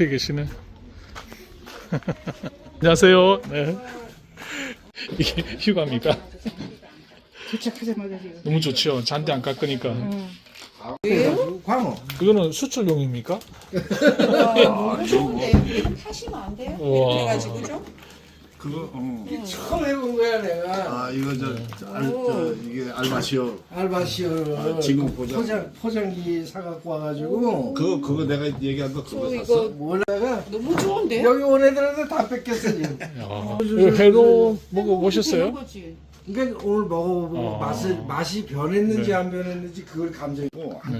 저기 계시네. 안녕하세요. 네. 이게 휴가입니까? 도착하자마자 지금. 너무 좋죠. 잔디 안 깎으니까. 광어. 이거는 수출용입니까? 너무 좋은데 타시면 안 돼요? 우와. 그래가지고 좀. 그거 어. 처음 해본 거야 내가. 아 이거 저, 저, 알, 저 이게 알마시오 알바시오를 아, 지금 포장. 포장 포장기 사갖고 와가지고 그거 그거 내가 얘기한 거 그거 저 샀어. 이거 몰라가 너무 좋은데? 여기 온 애들한테 다 뺏겼어 지금. 야, 이거 회로 먹어 보셨어요? 이거지. 그러니까 오늘 먹어보고 아. 맛을 맛이 변했는지 네. 안 변했는지 그걸 감정.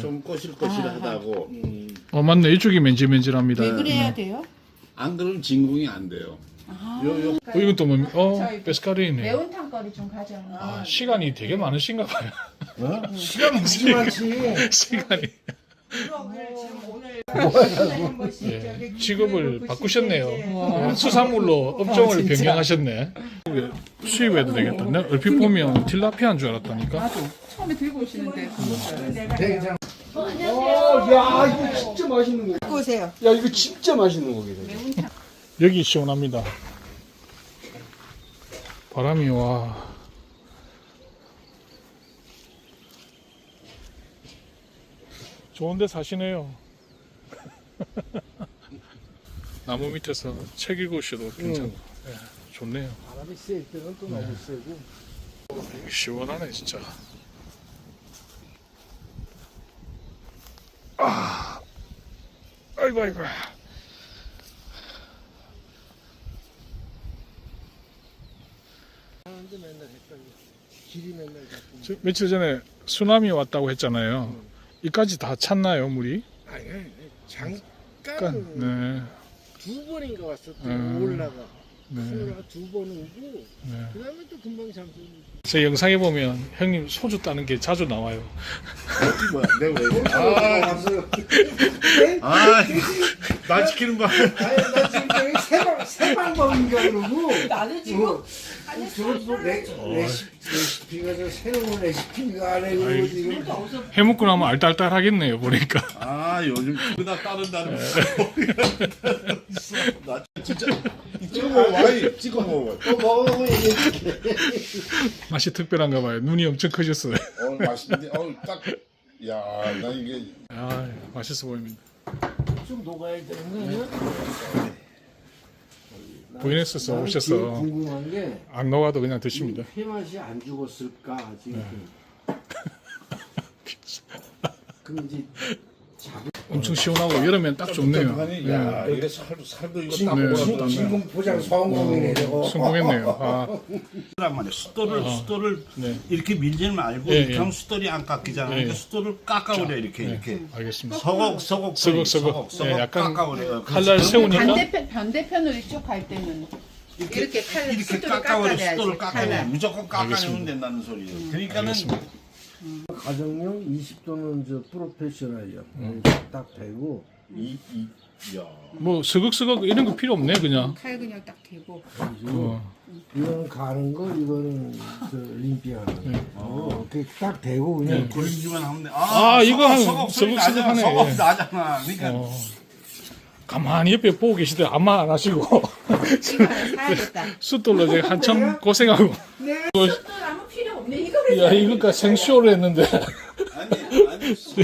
좀 꼬실꼬실하다고. 어, 맞네. 이쪽이 맨질맨질합니다. 왜 그래야 돼요? 안 그러면 진공이 안 돼요. 아, 요, 요. 어, 이건 또 뭐, 어, 저희 베스카리네. 매운탕 거리 좀 가자. 아, 시간이 되게 많으신가 봐요. 어? 시간 무지 많지. 시간이. 오늘 예, 직업을 바꾸셨네요. 예, 수산물로 업종을 변경하셨네. 이게 수입해도 되겠다. 내가 얼핏 보면 틸라피아인 줄 알았다니까. 처음에 들고 오시는데 괜찮아. 어, 야 이거 진짜 맛있는 거. 오세요. 야 이거 진짜 맛있는 거거든. 매운탕. 여기 시원합니다. 바람이 와. 좋은데 사시네요. 나무 밑에서 책 읽으셔도 괜찮고 예, 좋네요. 바람이 셀 때는 또 너무 세고. 시원하네 진짜. 아, 아이고 아이고. 사람도 맨날 헷갈려. 길이 맨날. 저, 며칠 전에 쓰나미 왔다고 했잖아요. 이까지 다 찼나요 물이? 아니 잠깐 약간 네, 두 번인가 왔었대 음. 올라가. 네, 하늘아 두번 오고 네. 그다음에 또 금방 잠수. 제 영상에 보면 형님 소주 따는 게 자주 나와요. 뭐야? 내가 왜? 이래? 아, 아, 왔어요. 아, 나 지키는 거. 아니 나 지금 저기 세방 세방법인가 그러고. 나는 지금 어, 레, 레시피, 레시피가 저 새로운 레시피가 아이. 지금 해먹고 나면 알딸딸 하겠네요 보니까. 아 요즘 그다 따른다는 거. 나 진짜 찍어 먹어봐. 찍어 먹어봐. 또 먹어보고 얘기해. 맛이 특별한가 봐요. 눈이 엄청 크셨어요. 어 맛있는데 어 딱. 야, 나 이게 아, 맛있어 보입니다. 좀 녹아야 되는 거 아니야? 부인했었어 나는 오셔서 제일 궁금한 게 안 녹아도 그냥 드십니다. 회 맛이 안 죽었을까 아직. 네. 그럼 이제 잡을 엄청 시원하고 여름엔 딱 좋네요. 네. 야, 이게 살도 살도 이거 딱 네. 먹어도 진공 포장 성공이네 저거. 성공했네요. 아, 란 말이야. 숫돌을 숫돌을 네. 이렇게 밀지는 말고 예, 이렇게 예. 하면 숫돌이 안 깎이잖아. 예, 그러니까 예. 숫돌을 깎아버려 이렇게 네, 이렇게. 알겠습니다. 서걱 서걱 서걱, 서걱. 서걱 서걱 예, 약간 깎아버려. 칼날 세우니까 반대편 반대편으로 이쪽 갈 때는 이렇게 칼 이렇게 숫돌을 깎아버려 깎아내야지, 숫돌을 깎아내. 칼날. 무조건 깎아내면 알겠습니다. 된다는 소리예요. 그러니까는 알겠습니다. 가정용 20도는 저 프로페셔널이요. 음. 딱 대고 이, 이, 야. 뭐 서걱서걱 이런 거 필요 없네 그냥. 칼 그냥 딱 대고 어, 이거는 가는 거, 이거는 저 림피 하는 네. 거. 이렇게 딱 대고 그냥 돌리기만 하면 돼. 아, 이거 한- 서걱 소리 서걱 나잖아. 서걱하네. 서걱 나잖아. 그러니까 어. 가만히 옆에 보고 계시더니 아마 안 하시고 사야겠다. 숫돌로 이제 한참 고생하고 없네. 야 이거까 생쇼를 했는데 아니, 아니, 소-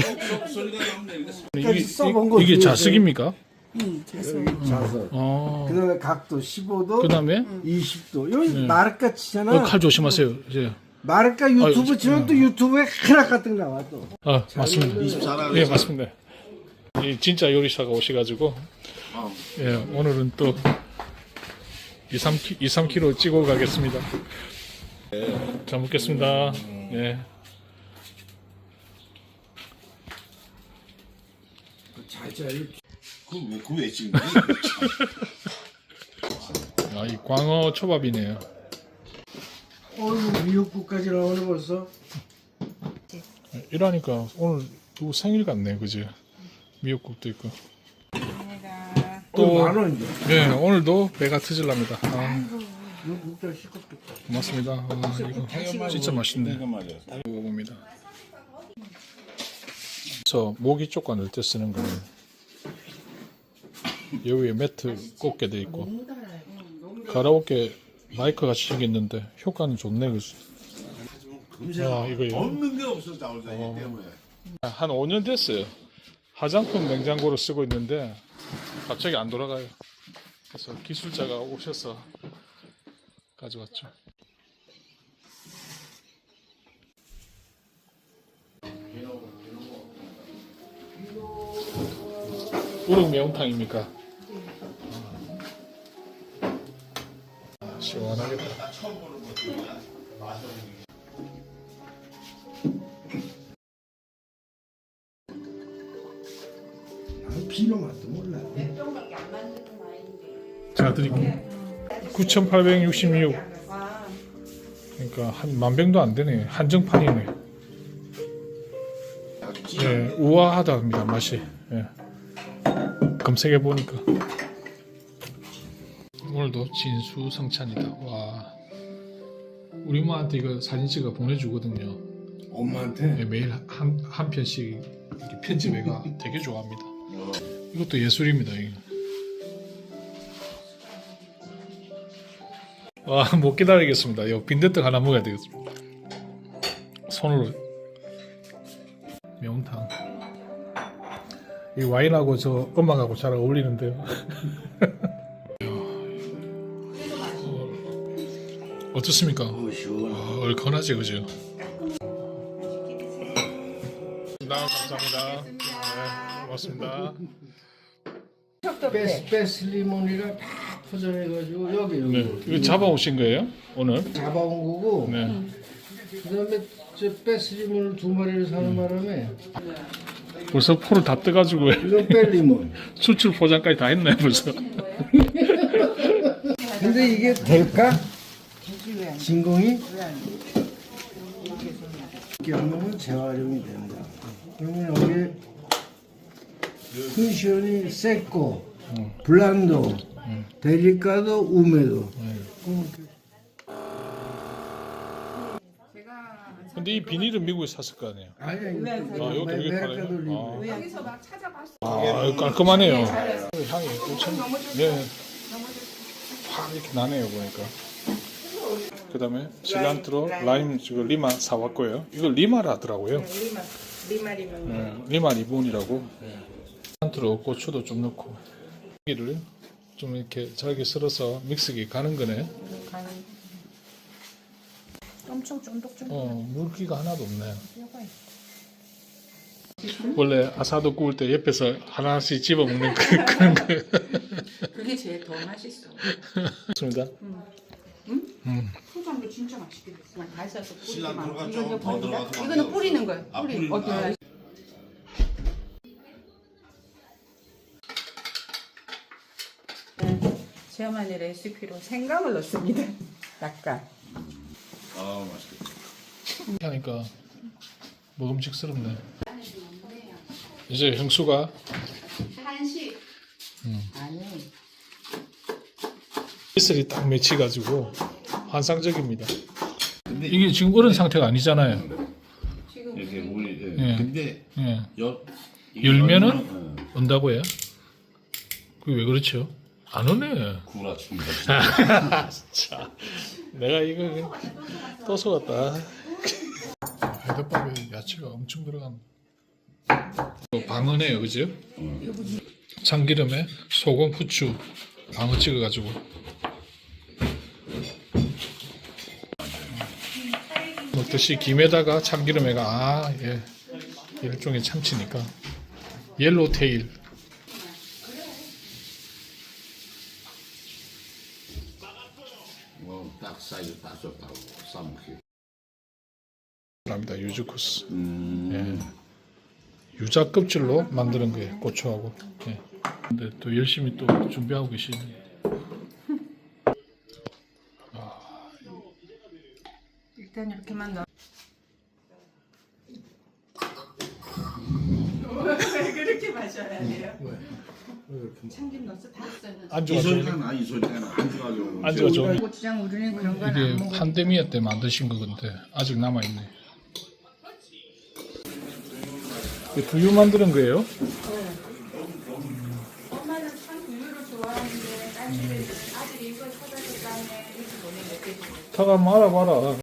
소리가 나면 이거 이게, 써본 거 이, 게 중에 자석입니까? 응, 됐어. 자석. 어. 그 다음에 각도 15도, 그 다음에 20도. 여기 네. 마르카 치잖아. 어, 칼 조심하세요. 이제 마르카 유튜브 아유, 치면 또 유튜브에 크락 같은 거 나와 또. 아 맞습니다. 24라 예 맞습니다. 이 진짜 요리사가 오셔가지고 예 오늘은 또 2, 3, 2, 3kg 찍어 가겠습니다. 잘 먹겠습니다. 예. 그왜 그왜 찍는 거야? 아, 이 광어 초밥이네요. 어이구 미역국까지 나오네 벌써. 이러니까 오늘 누구 생일 같네, 그지? 미역국도 있고. 또- 또 만 원 이제. 네, 오늘도 배가 트질랍니다. 아, 이거 국자 시끄럽겠다. 고맙습니다. 아, 이거 진짜 맛있네. 이거 말이야. 먹어봅니다. 그래서 모기 쪽과 넣을 때 쓰는 거는 여기에 매트 꽂게 돼 있고 가라오케 마이크 같이 생겼는데 효과는 좋네 그지? 아 이거 없는 게 없어 자울장이 때문에. 한 5년 됐어요. 화장품 냉장고로 쓰고 있는데 갑자기 안 돌아가요. 그래서 기술자가 오셔서 가져왔죠. 우럭 매운탕입니까? 아, 시원하겠다. 난 비누 맛도 몰라. 제가 드릴게요. 9,866. 그러니까 한 만 병도 안 되네. 한정판이네. 예, 우아하답니다 맛이. 예. 검색해 보니까 오늘도 진수성찬이다. 와, 우리 엄마한테 이거 사진 찍어 보내주거든요. 엄마한테 예, 매일 한, 한 편씩 이렇게 편집해가 되게 좋아합니다. 이것도 예술입니다. 이거. 와, 못 기다리겠습니다. 이 빈대떡 하나 먹어야 되겠습니다. 손으로 매운탕. 이 와인하고 저 음악하고 잘 어울리는데요. 어, 어떻습니까? 아, 얼큰하지 그죠? 나 감사합니다. 네, 고맙습니다. 베스 베스 리몬이라 다 포장해가지고 여기 여기 네, 이거 잡아오신 거예요 오늘? 잡아온 거고 네. 그다음에 저 베스 리몬을 두 마리를 사는 바람에 벌써 포를 다 떠가지고 이건 뺄 리몬. 수출 포장까지 다 했네 벌써. 근데 이게 될까? 진공이? 이렇게 하면 재활용이 된다. 그러면 여기에 펜션이 세코, 블란도, 데리카도, 우메도. 근데 이 비닐은 미국에서 샀을 거 아니에요? 아니야, 이거 아, 이것도 여기 팔아요? 메르카도 리몬. 아, 여기서 막 찾아봤어. 아 이거 깔끔하네요. 향이 엄청 네. 확 이렇게 나네요 보니까. 그다음에 실란트로, 라임 지금 리마 사왔고요. 이거 리마라더라고요. 리마 리마리면 네, 리마 리본이라고. 실란트로 고추도 좀 넣고 고기를 좀 이렇게 잘게 썰어서 믹스기 가는 거네. 엄청 쫀득쫀득. 어 물기가 하나도 없네. 원래 아사도 구울 때 옆에서 하나씩 집어 먹는 그, 그런 거. 그게 제일 더 맛있어. 좋습니다. 포장도 진짜 맛있게 됐어. 신랑 뿌리기만. 들어가 이거 좀더 들어가서 이거는. 뿌리는 거야. 아, 뿌리. 뿌리는 어때? 아. 제어만의 레시피로 생강을 넣습니다. 약간. 아 맛있겠다. 하니까 먹음직스럽네. 이제 형수가 한식. 아니. 이슬이 딱 맺혀가지고 환상적입니다. 이게 지금 어른 상태가 아니잖아요. 이게 우리 예. 예. 근데 예. 여 이게 열면은 열면은, 어, 온다고 해요? 그게 왜 그렇죠? 안 오네. 구라 춘다. 진짜 내가 이거 또 속았다. 회덮밥에 야채가 엄청 들어간. 방어네요, 그죠? 참기름에 소금, 후추, 방어 찍어가지고. 먹듯이 김에다가 참기름에가 아 예. 일종의 참치니까 옐로우 테일 좋다고 싸먹기. 합니다 유즈쿠스. 음. 예. 유자 껍질로 만드는 거예요. 고추하고. 예. 근데 또 열심히 또 준비하고 계시네. 일단 이렇게만 넣어. 왜 그렇게 마셔야 돼요? 참기름 넣어서 다 써요. 안주가 이 좋은 소리가 나, 이 소리가 나. 안주가 좋은. 안주가 좋은 고추장 우리는 그런 건 안 이게 먹어. 판데미아 때 만드신 거건데 아직 남아 있네. 두유 만드는 거예요? 엄마는 참 아들이 이걸 사다 줬다며 이렇게 보내면 차가 한번 알아봐라.